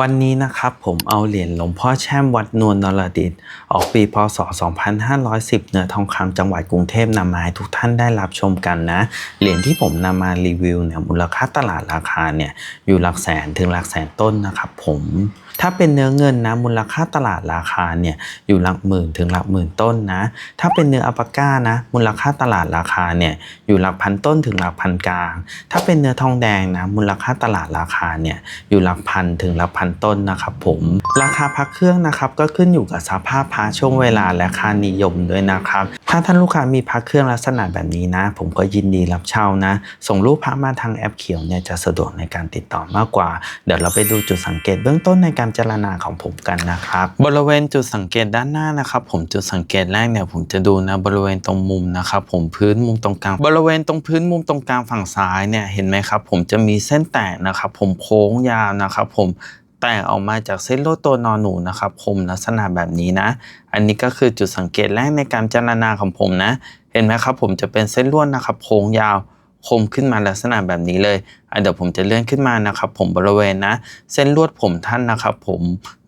วันนี้นะครับผมเอาเหรียญหลวงพ่อแช่มวัดนวลนรดิตออกปีพศ 2510 เนื้อทองคำจังหวัดกรุงเทพนำมาให้ทุกท่านได้รับชมกันนะ เหรียญที่ผมนำมารีวิวเนี่ยมูลค่าตลาดราคาเนี่ยอยู่หลักแสนถึงหลักแสนต้นนะครับผม ถ้าเป็นเนื้อเงินนะมูลค่าตลาดราคาเนี่ยอยู่หลักหมื่นถึงหลักหมื่นต้นนะ ถ้าเป็นเนื้ออัปาก้านะมูลค่าตลาดราคาเนี่ยอยู่หลักพันต้นถึงหลักพันกลาง ถ้าเป็นเนื้อทองแดงนะมูลค่าตลาดราคาเนี่ยอยู่หลักพันถึงหลักพันต้นนะครับผมราคาพักเครื่องนะครับก็ขึ้นอยู่กับสภาพพระช่วงเวลาและค่านิยมด้วยนะครับ ถ้าท่านลูกค้ามีพักเครื่องลักษณะแบบนี้นะ ผมก็ยินดีรับเช่านะ ส่งรูปพระมาทางแอปเขียวเนี่ยจะสะดวกในการติดต่อมากกว่า เดี๋ยวเราไปดูจุดสังเกตเบื้องต้นในการเจรณาของผมกันนะครับ บริเวณจุดสังเกตด้านหน้านะครับ ผมจุดสังเกตแรกเนี่ยผมจะดูนะบริเวณตรงมุมนะครับผมพื้นมุมตรงกลางบริเวณตรงพื้นมุมตรงกลางฝั่งซ้ายเนี่ยเห็นไหมครับ ผมจะมีเส้นแตกนะครับ ผมโค้งยาวนะครับ ผม แตกออกมาจากเส้นลวดตัวนอนหนูนะครับคมลักษณะแบบนี้นะ อันนี้ก็คือจุดสังเกตแรกในการจารณาของผมนะ เห็นไหมครับ ผมจะเป็นเส้นลวดนะครับโค้งยาวคมขึ้นมาลักษณะแบบนี้เลยอะเดี๋ยวผมจะเลื่อนขึ้นมานะครับ ผมบริเวณนะ เส้นลวดผมท่านนะครับ ผม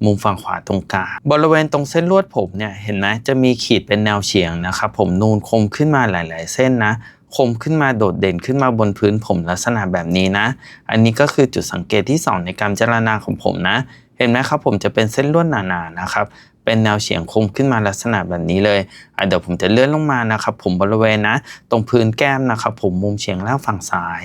มุมฝั่งขวาตรงกลางบริเวณตรงเส้นลวดผมเนี่ยเห็นไหมจะมีขีดเป็นแนวเฉียงนะครับ ผมนูนคมขึ้นมาหลาย ๆ เส้นนะ มขึ้นมาโดดเด่นขึ้นมาบนพื้นผมลักษณะแบบนี้นะ อันนี้ก็คือจุดสังเกตที่ 2 ในการเจรณาของผมนะ เห็นไหมครับผมจะเป็นเส้นลวดหนาๆนะครับเป็นแนวเฉียงคมขึ้นมาลักษณะแบบนี้เลยเดี๋ยวผมจะเลื่อนลงมานะครับ ผมบริเวณนะ ตรงพื้นแก้มนะครับ ผมมุมเฉียงล่างฝั่งซ้าย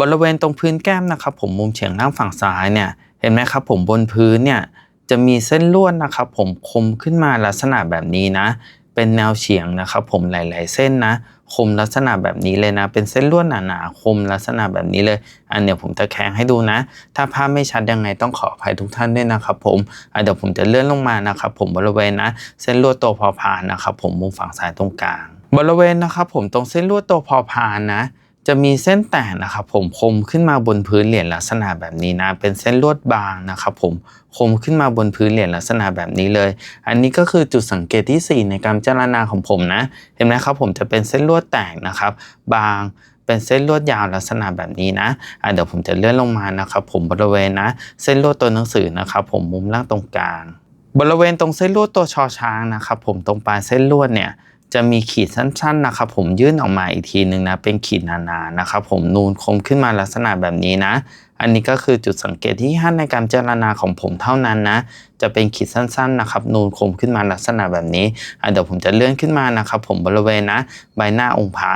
บริเวณตรงพื้นแก้มนะครับ ผมมุมเฉียงล่างฝั่งซ้ายเนี่ย เห็นไหมครับ ผมบนพื้นเนี่ยจะมีเส้นลวดนะครับ ผมคมขึ้นมาลักษณะแบบนี้นะ เป็นแนวเฉียงนะครับผมหลาย ๆ เส้นนะคมลักษณะแบบนี้เลยนะ เป็นเส้นลวดหนาๆคมลักษณะแบบนี้เลย อันเดี๋ยวผมจะแข่งให้ดูนะ ถ้าภาพไม่ชัดยังไงต้องขออภัยทุกท่านด้วยนะครับผมอะเดี๋ยวผมจะเลื่อนลงมานะครับผมบริเวณนะ เส้นลวดตัวพอพานนะครับผมมุมฝั่งซ้ายตรงกลาง บริเวณนะครับผมตรงเส้นลวดตัวพอพานนะ จะมีเส้นแตกนะครับผมคมขึ้นมาบนพื้นเหรียญลักษณะแบบนี้นะ เป็นเส้นลวดบางนะครับผมคมขึ้นมาบนพื้นเหรียญลักษณะแบบนี้เลย อันนี้ก็คือจุดสังเกตที่ 4 ในการเจรณาของผมนะ เห็นไหมครับผมจะเป็นเส้นลวดแตกนะครับ บางเป็นเส้นลวดยาวลักษณะแบบนี้นะะเดี๋ยวผมจะเลื่อนลงมานะครับผมบริเวณนะ เส้นลวดตัวหนังสือนะครับผมมุมล่างตรงกลาง บริเวณตรงเส้นลวดตัวชอช้างนะครับผมตรงปลายเส้นลวดเนี่ย จะมีขีดสั้นๆนะครับผมยื่นออกมาอีกทีหนึ่งนะเป็นขีดหนาๆนะครับผมนูนคมขึ้นมาลักษณะแบบนี้นะ อันนี้ก็คือจุดสังเกตที่ห้าในการเจรณาของผมเท่านั้นนะ จะเป็นขีดสั้นๆนะครับนูนคมขึ้นมาลักษณะแบบนี้เดี๋ยวผมจะเลื่อนขึ้นมานะครับผมบริเวณนะใบหน้าองค์พระ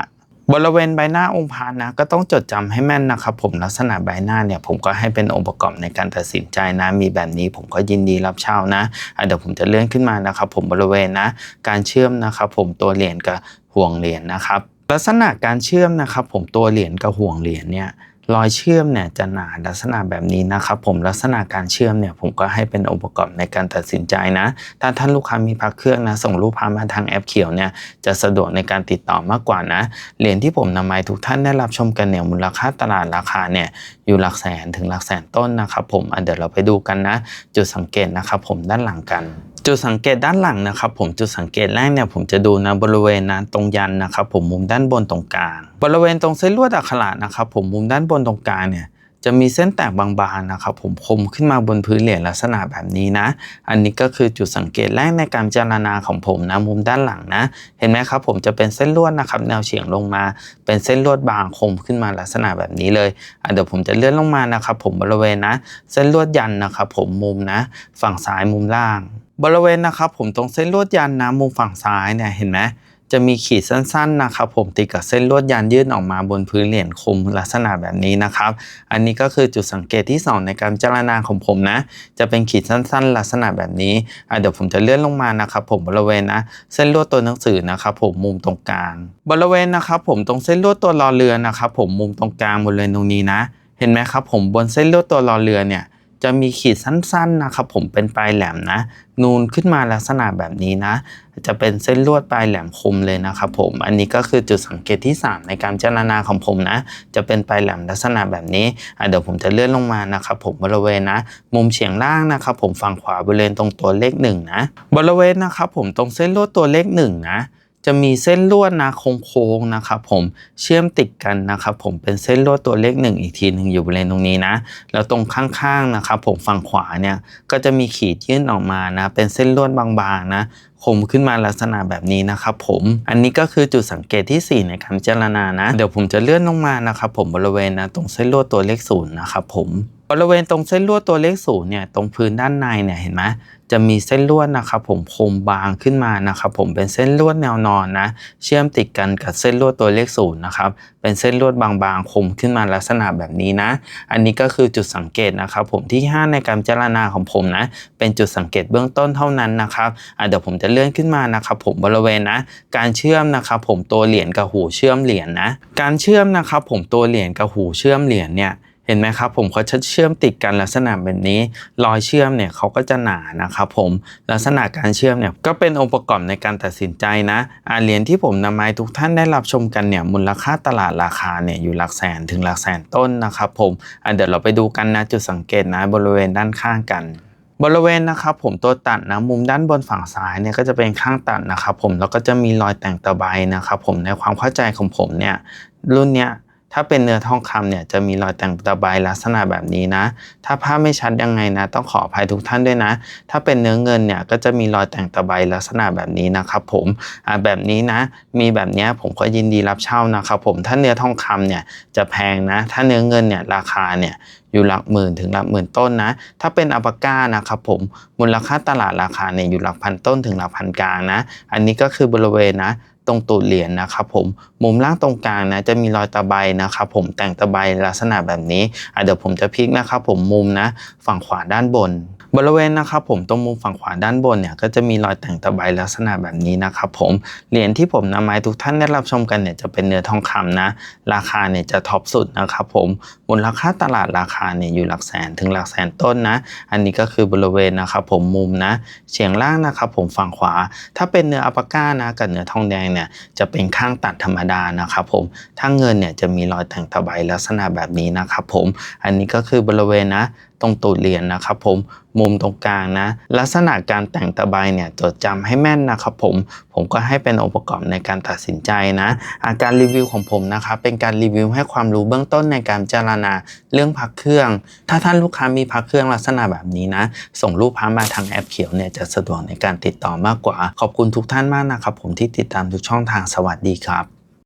บริเวณใบหน้าองค์พระนะก็ต้องจดจำให้แม่นนะครับ ผมลักษณะใบหน้าเนี่ยผมก็ให้เป็นองค์ประกอบในการตัดสินใจนะ มีแบบนี้ผมก็ยินดีรับเช่านะเดี๋ยวผมจะเลื่อนขึ้นมานะครับ ผมบริเวณนะ การเชื่อมนะครับผมตัวเหรียญกับห่วงเหรียญนะครับ ลักษณะการเชื่อมนะครับ ผมตัวเหรียญกับห่วงเหรียญเนี่ย รอยเชื่อมเนี่ยจะหนาลักษณะแบบนี้นะครับผมลักษณะการเชื่อมเนี่ยผมก็ให้เป็นองค์ประกอบในการตัดสินใจนะถ้าท่านลูกค้ามีพักเครื่องนะส่งรูปพามาทางแอปเขียวเนี่ยจะสะดวกในการติดต่อมากกว่านะเหรียญที่ผมนำมาให้ทุกท่านได้รับชมกันเนี่ยมูลค่าตลาดราคาเนี่ยอยู่หลักแสนถึงหลักแสนต้นนะครับผมอะเดี๋ยวเราไปดูกันนะ จุดสังเกตนะครับผมด้านหลังกัน จุดสังเกตด้านหลังนะครับ ผมจุดสังเกตแรกเนี่ยผมจะดูนะบริเวณนะตรงยันนะครับผมมุมด้านบนตรงกลางบริเวณตรงเส้นลวดอักขระนะครับผมมุมด้านบนตรงกลางเนี่ยจะมีเส้นแตกบางๆนะครับผมคมขึ้นมาบนพื้นเหรียญลักษณะแบบนี้นะ อันนี้ก็คือจุดสังเกตแรกในการเจรณาของผมนะมุมด้านหลังนะ เห็นไหมครับผมจะเป็นเส้นลวดนะครับแนวเฉียงลงมา เป็นเส้นลวดบางคมขึ้นมาลักษณะแบบนี้เลยเดี๋ยวผมจะเลื่อนลงมานะครับผมบริเวณนะ เส้นลวดยันนะครับผมมุมนะ ฝั่งซ้ายมุมล่าง บริเวณนะครับผมตรงเส้นลวดยันนะมุมฝั่งซ้ายเนี่ยเห็นไหมจะมีขีดสั้นๆนะครับผมติดกับเส้นลวดยันยื่นออกมาบนพื้นเหรียญคมลักษณะแบบนี้นะครับ อันนี้ก็คือจุดสังเกตที่ 2 ในการเจรณาของผมนะ จะเป็นขีดสั้นๆ ลักษณะแบบนี้เดี๋ยวผมจะเลื่อนลงมานะครับผมบริเวณนะเส้นลวดตัวหนังสือนะครับผมมุมตรงกลาง บริเวณนะครับผมตรงเส้นลวดตัวรอเรือนะครับผมมุมตรงกลางบริเวณตรงนี้นะ เห็นไหมครับผมบนเส้นลวดตัวรอเรือเนี่ย จะมีขีดสั้นๆนะครับผมเป็นปลายแหลมนะ นูนขึ้นมาลักษณะแบบนี้นะ จะเป็นเส้นลวดปลายแหลมคมเลยนะครับผมอันนี้ก็คือจุดสังเกตที่ 3 ในการเจรณาของผมนะ จะเป็นปลายแหลมลักษณะแบบนี้เดี๋ยวผมจะเลื่อนลงมานะครับผมบริเวณนะ มุมเฉียงล่างนะครับผมฝั่งขวาบริเวณตรงตัวเลขหนึ่งนะบริเวณนะครับผมตรงเส้นลวดตัวเลขหนึ่งนะ จะมีเส้นลวดนะโค้งๆนะครับผมเชื่อมติดกันนะครับผมเป็นเส้นลวดตัวเลขหนึ่งอีกทีหนึ่งอยู่บริเวณตรงนี้นะแล้วตรงข้างๆนะครับผมฝั่งขวาเนี่ยก็จะมีขีดยื่นออกมานะเป็นเส้นลวดบางๆนะคมขึ้นมาลักษณะแบบนี้นะครับผม อันนี้ก็คือจุดสังเกตที่ 4 ในการพิจารณานะ เดี๋ยวผมจะเลื่อนลงมานะครับผมบริเวณนะตรงเส้นลวดตัวเลขศูนย์นะครับผม บริเวณตรงเส้นลวดตัวเลขศูนย์เนี่ยตรงพื้นด้านในเนี่ยเห็นไหมจะมีเส้นลวดนะครับผมคมบางขึ้นมานะครับผมเป็นเส้นลวดแนวนอนนะเชื่อมติดกันกับเส้นลวดตัวเลขศูนย์นะครับเป็นเส้นลวดบางๆคมขึ้นมาลักษณะแบบนี้นะ อันนี้ก็คือจุดสังเกตนะครับผมที่ 5 ในการพิจารณาของผมนะเป็นจุดสังเกตเบื้องต้นเท่านั้นนะครับเดี๋ยวผมจะเลื่อนขึ้นมานะครับผมบริเวณนะการเชื่อมนะครับผมตัวเหรียญกับหูเชื่อมเหรียญนะการเชื่อมนะครับผมตัวเหรียญกับหูเชื่อมเหรียญเนี่ย เห็นไหมครับผมเขาจะเชื่อมติดกันลักษณะแบบนี้ รอยเชื่อมเนี่ยเขาก็จะหนานะครับผมลักษณะการเชื่อมเนี่ยก็เป็นองค์ประกอบในการตัดสินใจนะอาเหรียญที่ผมนำมาให้ทุกท่านได้รับชมกันเนี่ยมูลค่าตลาดราคาเนี่ยอยู่หลักแสนถึงหลักแสนต้นนะครับผมอะเดี๋ยวเราไปดูกันนะจุดสังเกตนะบริเวณด้านข้างกันบริเวณนะครับผมตัวตัดนะมุมด้านบนฝั่งซ้ายเนี่ยก็จะเป็นข้างตัดนะครับผมแล้วก็จะมีรอยแต่งตะไบนะครับผมในความเข้าใจของผมเนี่ยรุ่นเนี้ย ถ้าเป็นเนื้อทองคำเนี่ยจะมีรอยแต่งตะไบลักษณะแบบนี้นะ ถ้าภาพไม่ชัดยังไงนะ ต้องขออภัยทุกท่านด้วยนะ ถ้าเป็นเนื้อเงินเนี่ยก็จะมีรอยแต่งตะไบลักษณะแบบนี้นะครับผมอ่าแบบนี้นะ มีแบบนี้ผมก็ยินดีรับเช่านะครับผมถ้าเนื้อทองคำเนี่ยจะแพงนะ ถ้าเนื้อเงินเนี่ยราคาเนี่ยอยู่หลักหมื่นถึงหลักหมื่นต้นนะ ถ้าเป็นอัปก้านะครับผมมูลค่าตลาดราคาเนี่ยอยู่หลักพันต้นถึงหลักพันกลางนะ อันนี้ก็คือบริเวณนะ ตรงตูดเหรียญนะครับผมมุมล่างตรงกลางนะจะมีรอยตะไบนะครับผมแต่งตะไบลักษณะแบบนี้อะเดี๋ยวผมจะพลิกนะครับผมมุมนะฝั่งขวาด้านบน บริเวณนะครับผมตรงมุมฝั่งขวาด้านบนเนี่ยก็จะมีรอยแต่งตะไบลักษณะแบบนี้นะครับผมเหรียญที่ผมนำมาให้ทุกท่านได้รับชมกันเนี่ยจะเป็นเนื้อทองคำนะ ราคาเนี่ยจะท็อปสุดนะครับผมมูลค่าตลาดราคาเนี่ยอยู่หลักแสนถึงหลักแสนต้นนะ อันนี้ก็คือบริเวณนะครับผมมุมนะเฉียงล่างนะครับผมฝั่งขวา ถ้าเป็นเนื้ออัปาก้านะกับเนื้อทองแดงเนี่ยจะเป็นข้างตัดธรรมดานะครับผมถ้าเงินเนี่ยจะมีรอยแต่งตะไบลักษณะแบบนี้นะครับผมอันนี้ก็คือบริเวณนะตรงตูดเหรียญนะครับผมมุมตรงกลางนะ ลักษณะการแต่งตะไบเนี่ยจดจำให้แม่นนะครับผมผมก็ให้เป็นองค์ประกอบในการตัดสินใจนะอาการรีวิวของผมนะครับเป็นการรีวิวให้ความรู้เบื้องต้นในการพิจารณาเรื่องพักเครื่อง ถ้าท่านลูกค้ามีพักเครื่องลักษณะแบบนี้นะ ส่งรูปพามาทางแอปเขียวเนี่ยจะสะดวกในการติดต่อมากกว่า ขอบคุณทุกท่านมากนะครับผมที่ติดตามทุกช่องทางสวัสดีครับ